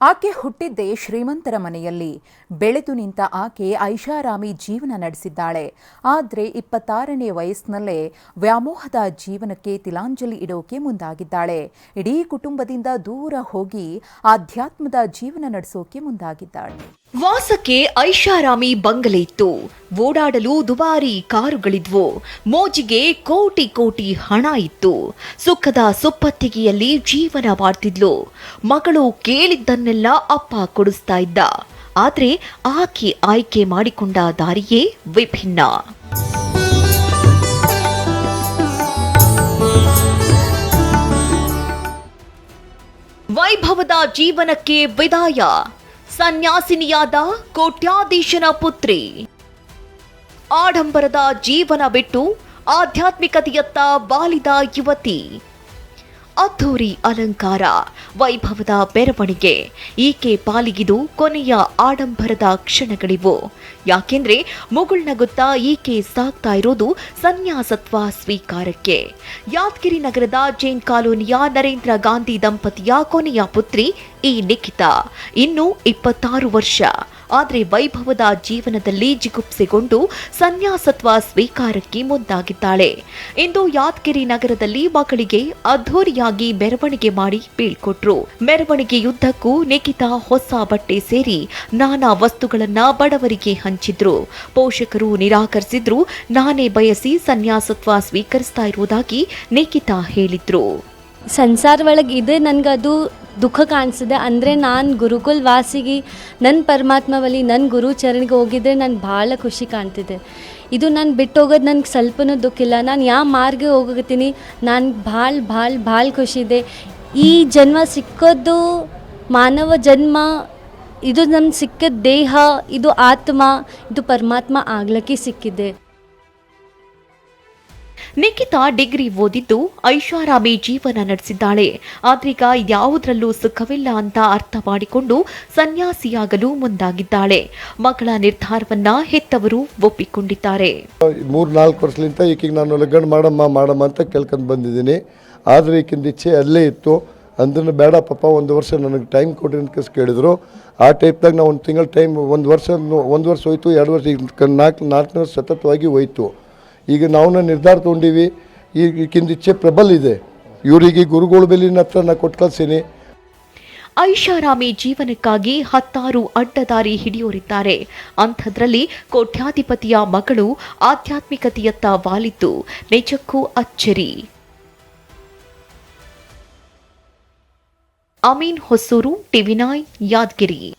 ಆಕೆ ಹುಟ್ಟಿದ್ದೇ ಶ್ರೀಮಂತರ ಮನೆಯಲ್ಲಿ. ಬೆಳೆದು ನಿಂತ ಆಕೆ ಐಷಾರಾಮಿ ಜೀವನ ನಡೆಸಿದ್ದಾಳೆ. ಆದರೆ ಇಪ್ಪತ್ತಾರನೇ ವಯಸ್ಸಿನಲ್ಲೇ ವ್ಯಾಮೋಹದ ಜೀವನಕ್ಕೆ ತಿಲಾಂಜಲಿ ಇಡೋಕೆ ಮುಂದಾಗಿದ್ದಾಳೆ. ಇಡೀ ಕುಟುಂಬದಿಂದ ದೂರ ಹೋಗಿ ಆಧ್ಯಾತ್ಮದ ಜೀವನ ನಡೆಸೋಕೆ ಮುಂದಾಗಿದ್ದಾಳೆ. ವಾಸಕ್ಕೆ ಐಷಾರಾಮಿ ಬಂಗಲೆ ಇತ್ತು. ಓಡಾಡಲು ದುಬಾರಿ ಕಾರುಗಳಿದ್ವು. ಮೋಜಿಗೆ ಕೋಟಿ ಕೋಟಿ ಹಣ ಇತ್ತು. ಸುಖದ ಸುಪ್ಪತ್ತಿಗೆಯಲ್ಲಿ ಜೀವನ ಮಾಡ್ತಿದ್ಲು. ಮಗಳು ಕೇಳಿದ್ದನ್ನೆಲ್ಲ ಅಪ್ಪ ಕೊಡಿಸ್ತಾ ಇದ್ದ. ಆದ್ರೆ ಆಕೆ ಆಯ್ಕೆ ಮಾಡಿಕೊಂಡ ದಾರಿಯೇ ವಿಭಿನ್ನ. ವೈಭವದ ಜೀವನಕ್ಕೆ ವಿದಾಯ. ಸನ್ಯಾಸಿನಿಯಾದ ಕೋಟ್ಯಾಧೀಶನ ಪುತ್ರಿ. ಆಡಂಬರದ ಜೀವನ ಬಿಟ್ಟು ಆಧ್ಯಾತ್ಮಿಕತೆಯತ್ತ ಬಾಲಿದ ಯುವತಿ. ಅದ್ಧೂರಿ ಅಲಂಕಾರ. ವೈಭವದ ಮೆರವಣಿಗೆ ಈಕೆ ಪಾಲಿಗಿದು ಕೊನೆಯ ಆಡಂಬರದ ಕ್ಷಣಗಳಿವು. ಯಾಕೆಂದ್ರೆ ಮುಗುಳ್ನಗುತ್ತಾ ಈಕೆ ಸಾಗ್ತಾ ಇರೋದು ಸನ್ಯಾಸತ್ವ ಸ್ವೀಕಾರಕ್ಕೆ. ಯಾದಗಿರಿ ನಗರದ ಜೈನ್ ಕಾಲೋನಿಯ ನರೇಂದ್ರ ಗಾಂಧಿ ದಂಪತಿಯ ಕೊನೆಯ ಪುತ್ರಿ ಈ ನಿಖಿತಾ. ಇನ್ನು ಇಪ್ಪತ್ತಾರು ವರ್ಷ. ಆದರೆ ವೈಭವದ ಜೀವನದಲ್ಲಿ ಜಿಗುಪ್ಸೆಗೊಂಡು ಸನ್ಯಾಸತ್ವ ಸ್ವೀಕಾರಕ್ಕೆ ಮುಂದಾಗಿದ್ದಾಳೆ. ಇಂದು ಯಾದಗಿರಿ ನಗರದಲ್ಲಿ ಮಗಳಿಗೆ ಅದ್ಧೂರಿಯಾಗಿ ಮೆರವಣಿಗೆ ಮಾಡಿ ಬೀಳ್ಕೊಟ್ರು. ಮೆರವಣಿಗೆಯುದ್ದಕ್ಕೂ ನಿಖಿತಾ ಹೊಸ ಬಟ್ಟೆ ಸೇರಿ ನಾನಾ ವಸ್ತುಗಳನ್ನ ಬಡವರಿಗೆ ಹಂಚಿದ್ರು. ಪೋಷಕರು ನಿರಾಕರಿಸಿದ್ರು. ನಾನೇ ಬಯಸಿ ಸನ್ಯಾಸತ್ವ ಸ್ವೀಕರಿಸ್ತಾ ಇರುವುದಾಗಿ ನಿಖಿತಾ ಹೇಳಿದ್ರು. ಸಂಸಾರ ಒಳಗೆ ಇದೆ ನನಗೆ ಅದು ದುಃಖ ಕಾಣಿಸಿದೆ. ಅಂದರೆ ನಾನು ಗುರುಕುಲ್ ವಾಸಿಗೆ ನನ್ನ ಪರಮಾತ್ಮವಲ್ಲಿ ನನ್ನ ಗುರು ಚರಣಿಗೆ ಹೋಗಿದ್ರೆ ನಾನು ಭಾಳ ಖುಷಿ ಕಾಣ್ತಿದೆ ಇದು ನಾನು ಬಿಟ್ಟು ಹೋಗೋದು ನನಗೆ ಸ್ವಲ್ಪನೂ ದುಃಖ ಇಲ್ಲ. ನಾನು ಯಾವ ಮಾರ್ಗ ಹೋಗತ್ತೀನಿ ನಾನು ಭಾಳ ಭಾಳ ಭಾಳ ಖುಷಿ ಇದೆ. ಈ ಜನ್ಮ ಸಿಕ್ಕೋದು ಮಾನವ ಜನ್ಮ, ಇದು ನಮ್ಮ ಸಿಕ್ಕ ದೇಹ, ಇದು ಆತ್ಮ, ಇದು ಪರಮಾತ್ಮ ಆಗ್ಲಿಕ್ಕೆ ಸಿಕ್ಕಿದೆ. ನಿಖಿತಾ ಡಿಗ್ರಿ ಓದಿದ್ದು ಐಷಾರಾಮಿ ಜೀವನ ನಡೆಸಿದ್ದಾಳೆ. ಆದ್ರೀಗ ಯಾವುದರಲ್ಲೂ ಸುಖವಿಲ್ಲ ಅಂತ ಅರ್ಥ ಮಾಡಿಕೊಂಡು ಸನ್ಯಾಸಿಯಾಗಲು ಮುಂದಾಗಿದ್ದಾಳೆ. ಮಗಳ ನಿರ್ಧಾರವನ್ನ ಹೆತ್ತವರು ಒಪ್ಪಿಕೊಂಡಿದ್ದಾರೆ. ಮೂರು ನಾಲ್ಕು ವರ್ಷಲಿಂದ ಈಕಿಗೆ ನಾನು ಲಗ್ನ ಮಾಡಮ್ಮ ಮಾಡಮ್ಮ ಅಂತ ಕೇಳ್ಕೊಂಡು ಬಂದಿದ್ದೀನಿ. ಆದರೆ ಈಕಿಂದ ಇಚ್ಛೆ ಅಲ್ಲೇ ಇತ್ತು. ಅಂದ್ರೂ ಬೇಡ ಪಾಪ, ಒಂದು ವರ್ಷ ನನಗೆ ಟೈಮ್ ಕೊಡಿ ಅಂತ ಕೇಳಿದ್ರು. ಆ ಟೈಪ್ದಾಗ ನಾವು ಒಂದು ತಿಂಗಳ ಟೈಮ್ ಒಂದು ವರ್ಷ ಒಂದು ವರ್ಷ ಹೋಯ್ತು, ಎರಡು ವರ್ಷ ಈಗ ನಾಲ್ಕು ನಾಲ್ಕನೇ ವರ್ಷ ಸತತವಾಗಿ ಹೋಯ್ತು. ಈಗ ನಾವು ನಿರ್ಧಾರ ತೊಗೊಂಡಿವಿ. ಈಗಿಂದ ಇಚ್ಛೆ ಪ್ರಬಲ್ ಇದೆ. ಇವರಿಗೆ ಗುರುಗಳ ಬೆಲಿನ ಹತ್ರ ನಾ ಕೊಟ್ಟು ಐಷಾರಾಮಿ ಜೀವನಕ್ಕಾಗಿ ಹತ್ತಾರು ಅಡ್ಡದಾರಿ ಹಿಡಿಯೋರಿದ್ದಾರೆ. ಅಂಥದ್ರಲ್ಲಿ ಕೋಟ್ಯಾಧಿಪತಿಯ ಮಗಳು ಆಧ್ಯಾತ್ಮಿಕತೆಯತ್ತ ವಾಲಿದ್ದು. ನಿಜಕ್ಕೂ ಅಚ್ಚರಿ. ಅಮೀನ್ ಹೊಸೂರು ಟಿವಿನಾಯ್ ಯಾದಗಿರಿ.